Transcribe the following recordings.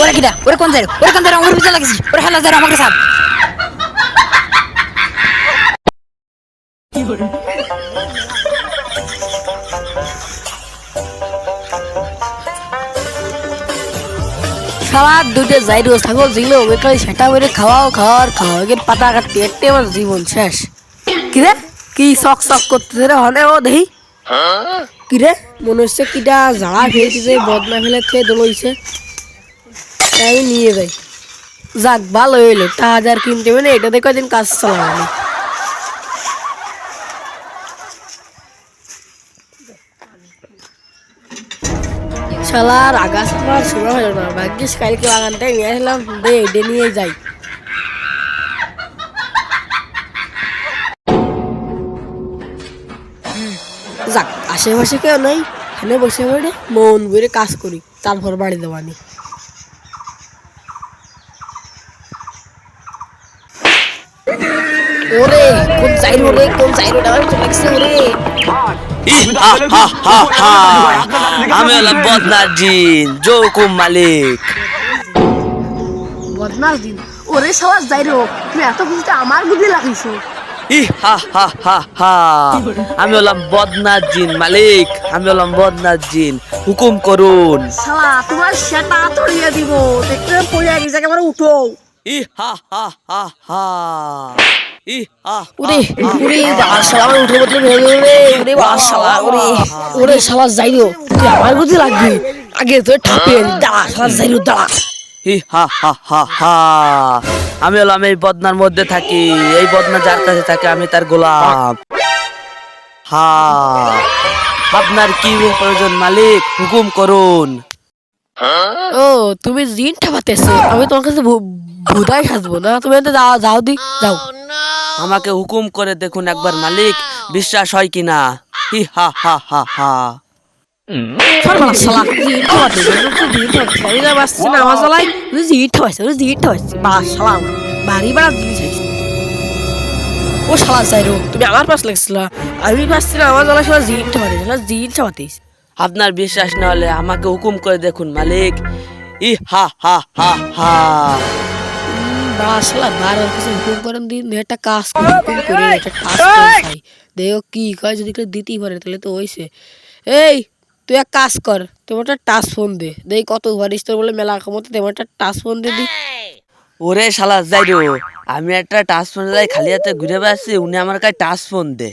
ওরে কিটা? ওরে কোন যাই ওরে কোন যাই ওর পিছনে লাগিস ওরে হেলা যাই আমাকে সাপ। সারা দুটো জাইরো ছাগল ছিল ওইখানে সেটা বেড়ে খাওয়াও খাওয়ার খাওয়া এর পাতা কাটতে একটে আমার জীবন শেষ। কিরে কি শখ শখ করতেছে রে? হনে ও দেখি। কিরে মনে হচ্ছে কিটা জ্বালা ফেলতেছে বদনা ফেলে খেয়ে দলইছে তাই নিয়ে যাই। যাক, ভালো হইল। তা হাজার কিনতে মানে এটা দেখো দিন কাজ চালাবো শালার আগাছ আমার হলো না। ভাগ্যিস কালকে বাগানটাই নিয়ে আসলাম, দে এটা নিয়ে যাই। যাক, আশেপাশে কেউ নেই, এখানে বসে পড়ে মন ভরে কাজ করি, তারপর বাড়ি দেওয়ানি ওরে কোন চাইরো রে কোন লাগছে ওরে। হা, হা, হা, হা। আমি হলাম বদনার জিন জৌকুম মালিক। বদমাস দিন ওরে সবাই যাইরো তুমি এত খুশিতে আমার বুদ্ধি লাগাইছো ই হা হা হা হা। আমি হলাম বদনার জিন মালিক আমি হলাম বদনার জিন হুকুম করুন। শালা তোমার সেটা তড়িয়ে দিব। দেখতে পড়ে গেছে একেবারে উঠো। ই হা হা হা হা। আগে তো ঠাপিয়ে দাঁড়া শালা দাঁড়া। আমি হলাম এই বদনার মধ্যে থাকি এই বদনা যার কাছে থাকে আমি তার গোলাম। হা আপনার কি প্রয়োজন মালিক? হুকুম করুন। ও তুমি জিন ঠাপাতেছো আমি তোমার কাছে সাজবো না? তুমি এতে যাও যাও দি যাও। আমাকে হুকুম করে দেখুন একবার মালিক বিশ্বাস হয় কিনা? হি হা হা হা হা। জিনিস ও শালা তুমি আমার পাশ লাগছিল। আমি পাচ্ছি না আমার জ্বালা শালা জিন ঠাপাতে শালা জিন ঠাপাতেছে আপনার বিশ্বাস না হলে আমাকে হুকুম করে দেখুন মালিক। ই হা হা হা হা। বাসলা কিছু হুকুম করেন দিন একটা কাজ করে হুকুম করে একটা কাজ করে দেখো কি কয় যদি কেউ দিতেই পারে তাহলে তো হইছে। এই তুই এক কাজ কর তোমার একটা টাচ ফোন দে। দেই কত পারিস তোর বলে মেলা ক্ষমতা তোমার একটা টাচ ফোন দে দি। ওরে শালা যাই রে আমি একটা টাচ ফোন যাই খালি হাতে ঘুরে বেড়াচ্ছি উনি আমার কাছে টাচ ফোন দে।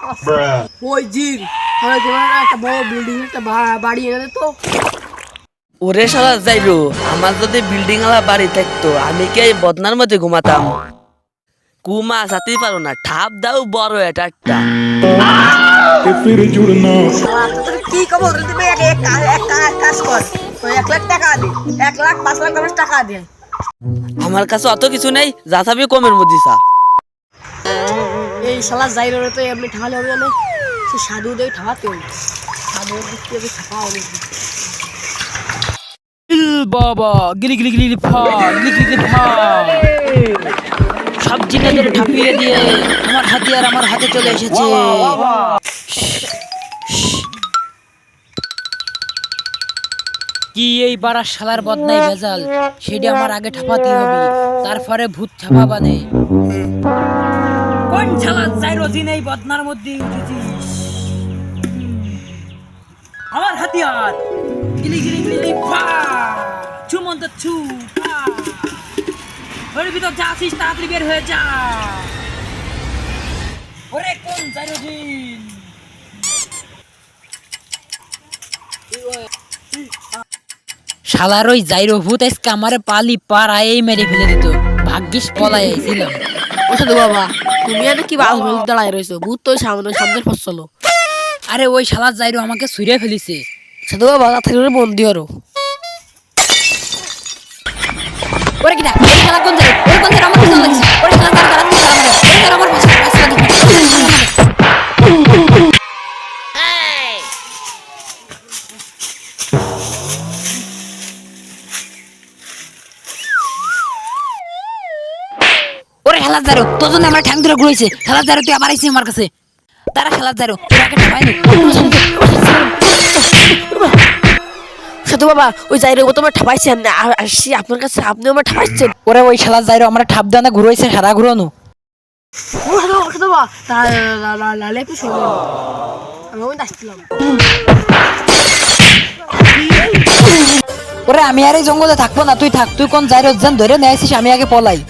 ওই জিন তাহলে তোমার একটা বড় বিল্ডিং একটা বাড়ি এনে তো। ওরে শালা যাইরো আমার যদি বিল্ডিং ওয়ালা বাড়ি থাকতো আমি কি এই বদনার মধ্যে ঘুমাতাম? কুমা সাথেই পারো না ঠাপ দাও বড় এটা একটা। que filho de কি কব তুমি এক এক এক কাজ কর। এক লাখ টাকা দে এক লাখ পাঁচ লাখ টাকা দে। আমার কাছে অত কিছু নেই যা কমের মধ্যে এই শালা যাই রে তো এমনি ঠালে হবে না। সে সাধু হবে সাধু দিক থেকে ছাপা হবে বাবা গিলি গিলি গিলি ফা গিলি গিলি ফা সব জিনিসের ঠাপিয়ে দিয়ে আমার হাতিয়ার আমার হাতে চলে এসেছে। কি এই বাড়ার শালার বদনাই ভেজাল? সেটা আমার আগে ঠাপাতে হবে তারপরে ভূত ছাপা বাঁধে। কোন শালার যাই রোজিন এই বদনার মধ্যে আমার হাতিয়ার। গিলি গিলি গিলি চুমন্ত ছু ওর ভিতর যা আছিস তাড়াতাড়ি বের হয়ে যা। ওরে, কোন শালার ওই জাইরো ভূত আজকে আমারে পালি, পাড়ায় মেরে ফেলে দিত। ভাগ্যিস পলাই ও বাবা। তুমি আর কি বাস বলতে দাঁড়ায় রয়েছো। ভূত তো সামনে সামনে ফসলো আরে ওই শালার জাইরো আমাকে ছুঁড়ে ফেলিছে। সাধু বাবা তাড়াতাড়ি বন্দি হরো ওরে কিটা ওরে শালা কোন জায়গায়? ওরে কোন জাইরো আমার কোন লাগিছে? ওরে শালা কার ওরে হেলা জারো তোর জন্য আমার ঠ্যাং ধরে ঘুরেছে। হেলা জারো তুই আবার আইছিস আমার কাছে। তারা তোর সাধু বাবা ওই ও তোমার ঠাপাইছেন আর আসছি আপনার কাছে আপনি আমার ঠাপাইছেন ওরে ওই খেলা আমরা ঠাপ দেওয়া না ঘুরাইছে সারা ঘুরানো। বাবা। লালে একটু শোনো। আমি ওই আসছিলাম। ওরে আমি আর এই জঙ্গলে থাকব না। তুই থাক তুই কোন যাইরো যান ধরে নিয়ে আসিস আমি আগে পলাই।